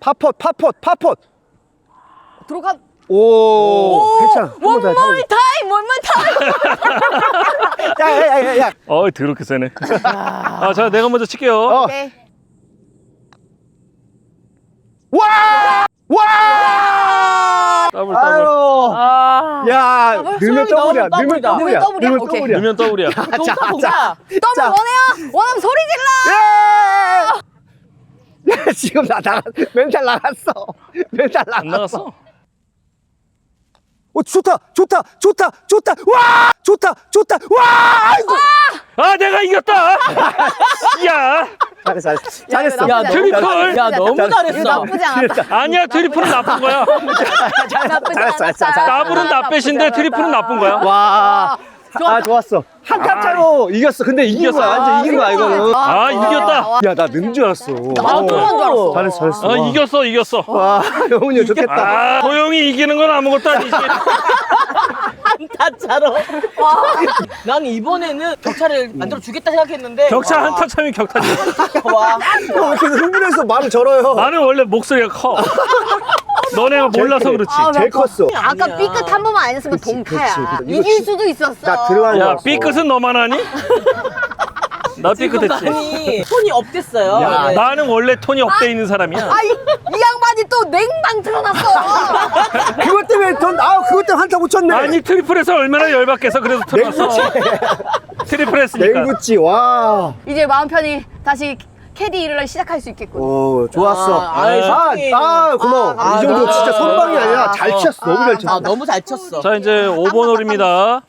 파폿, 파폿, 파폿. 들어가. 오, 괜찮아. 한번 더, 해, 원몰 타임, 원몰 타임. 야, 야, 야, 야, 야. 어이 더럽게 세네. 아, 자 내가 먼저 칠게요. 어. 오케이. 와! 와! 더블 더블. 아유. 아. 야, 더블? 넣으면 소영이 더블이야. 너무 넣으면 더블이다. 더블이야. 넣으면 더블이야? 넣으면 오케이. 더블이야. 넣으면 더블이야. 동사, 자, 동사. 더블 자. 원해요. 원하면 소리 질러. 예! 야, 지금 나 나갔, 멘탈 나갔어. 멘탈 나갔어. 안 나갔어? 오, 좋다, 좋다, 좋다, 좋다. 와! 좋다, 좋다. 와! 아이고. 아 내가 이겼다. 야 잘했어, 잘했어. 잘했어. 야, 트리플. 야 너무 잘했어. 나쁘지 않았다. 아니야 트리플은 나쁜 거야. 나쁘지 잘했어, 잘했어, 않았다. 잘했어. 더블은 나빼신데 트리플은 나쁜 거야. 와. 아, 좋았어. 한칸 차로 이겼어. 근데 이겼어. 거야. 완전 이긴 거야, 이거는. 아 이겼다. 야, 나 는 줄 알았어. 나도 줄 알았어. 잘했어, 잘했어. 어 이겼어 이겼어. 와, 영훈이 형 좋겠다. 아 소영이 이기는 건 아무것도 아니지. 한타차로. 난 이번에는 격차를 만들어 주겠다 생각했는데. 격차 한타 차면 격타지. 와. 형, 왜 이렇게 흥분해서 말을 절어요? 나는 원래 목소리가 커. 너네가 몰라서 그렇지. 제일 컸어. 아까 아니야. 삐끗 한 번만 안 했으면 동타야. 그치. 이거 이길 진- 수도 있었어. 나줄야 알았어. 삐끗은 너만 하니? 나 지금 삐끗했지. 많이 손이 업됐어요. 야, 네. 나는 원래 톤이 업돼 있는 사람이야. 아 이, 이 양반이 또 냉방 틀어놨어. 그것 때문에 돈, 아, 그것 때문에 한타 못 쳤네. 아니 트리플에서 얼마나 열받겠어 그래서 틀었어. 트리플 했으니까. 냉구찌, 와. 이제 마음 편히 다시 캐디 일을 시작할 수 있겠군. 오, 좋았어. 아, 아이, 아, 선생님. 아, 고마워. 아, 이 정도 아, 진짜 아, 선방이 아, 아니라 아, 잘 아, 쳤어. 너무 잘 쳤어. 아 너무 잘 쳤어. 자 이제 5번 홀입니다.